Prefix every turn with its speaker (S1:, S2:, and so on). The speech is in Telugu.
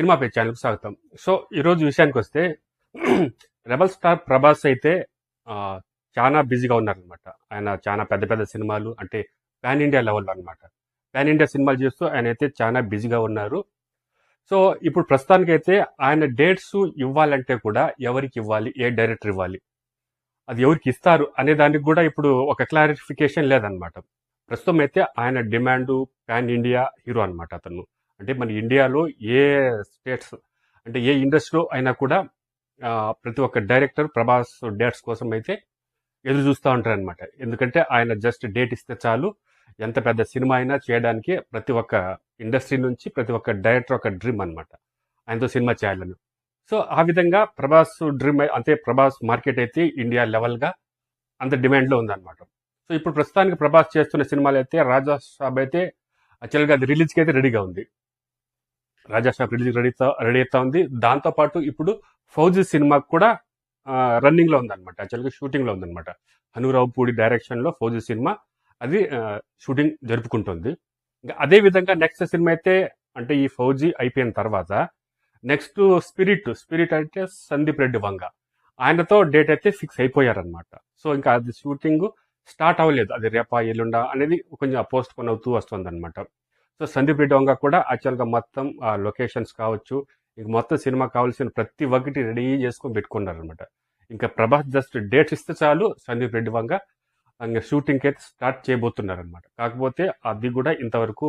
S1: సినిమా పే ఛానల్కి స్వాగతం. సో ఈరోజు విషయానికి వస్తే రెబల్ స్టార్ ప్రభాస్ అయితే చాలా బిజీగా ఉన్నారనమాట ఆయన చాలా పెద్ద పెద్ద సినిమాలు అంటే పాన్ ఇండియా లెవెల్లో అనమాట పాన్ ఇండియా సినిమాలు చేస్తూ ఆయన అయితే చాలా బిజీగా ఉన్నారు. సో ఇప్పుడు ప్రస్తుతానికి అయితే ఆయన డేట్స్ ఇవ్వాలంటే కూడా ఎవరికి ఇవ్వాలి ఏ డైరెక్టర్ ఇవ్వాలి అది ఎవరికి ఇస్తారు అనే దానికి కూడా ఇప్పుడు ఒక క్లారిఫికేషన్ లేదనమాట ప్రస్తుతం అయితే ఆయన డిమాండ్ పాన్ ఇండియా హీరో అనమాట అతను. అంటే మన ఇండియాలో ఏ స్టేట్స్ అంటే ఏ ఇండస్ట్రీలో అయినా కూడా ప్రతి ఒక్క డైరెక్టర్ ప్రభాస్ డేట్స్ కోసం అయితే ఎదురు చూస్తూ ఉంటారనమాట ఎందుకంటే ఆయన జస్ట్ డేట్ ఇస్తే చాలు ఎంత పెద్ద సినిమా అయినా చేయడానికి ప్రతి ఒక్క ఇండస్ట్రీ నుంచి ప్రతి ఒక్క డైరెక్టర్ ఒక డ్రీమ్ అనమాట ఆయనతో సినిమా చేయాలని. సో ఆ విధంగా ప్రభాస్ డ్రీమ్ అంటే ప్రభాస్ మార్కెట్ అయితే ఇండియా లెవెల్గా అంత డిమాండ్లో ఉందన్నమాట. సో ఇప్పుడు ప్రస్తుతానికి ప్రభాస్ చేస్తున్న సినిమాలు అయితే రాజా సాబ్ అయితే యాక్చువల్గా అది రిలీజ్కి అయితే రెడీగా ఉంది. రాజా రిలీజ్ రెడీ రెడీ అవుతా ఉంది దాంతోపాటు ఇప్పుడు ఫౌజీ సినిమా కూడా రన్నింగ్లో ఉందన్నమాట. యాక్చువల్గా షూటింగ్లో ఉందన్నమాట. హనురావు పూడి డైరెక్షన్లో ఫౌజీ సినిమా అది షూటింగ్ జరుపుకుంటుంది. ఇంకా అదే విధంగా నెక్స్ట్ సినిమా అయితే అంటే ఈ ఫౌజీ అయిపోయిన తర్వాత నెక్స్ట్ స్పిరిట్ స్పిరిట్ అంటే సందీప్ రెడ్డి వంగ. ఆయనతో డేట్ అయితే ఫిక్స్ అయిపోయారనమాట సో ఇంకా అది షూటింగ్ స్టార్ట్ అవ్వలేదు. అది రేపా ఎల్లుండా అనేది కొంచెం పోస్ట్ పోన్ అవుతూ వస్తుంది అనమాట సో సందీప్ రెడ్డి వంగ కూడా యాక్చువల్గా మొత్తం లొకేషన్స్ కావచ్చు. ఇక మొత్తం సినిమా కావాల్సిన ప్రతి ఒక్కటి రెడీ చేసుకొని పెట్టుకున్నారనమాట ఇంకా ప్రభాస్ జస్ట్ డేట్స్ ఇస్తే చాలు సందీప్ రెడ్డి వంగ. ఇంకా షూటింగ్కి అయితే స్టార్ట్ చేయబోతున్నారనమాట కాకపోతే అది కూడా ఇంతవరకు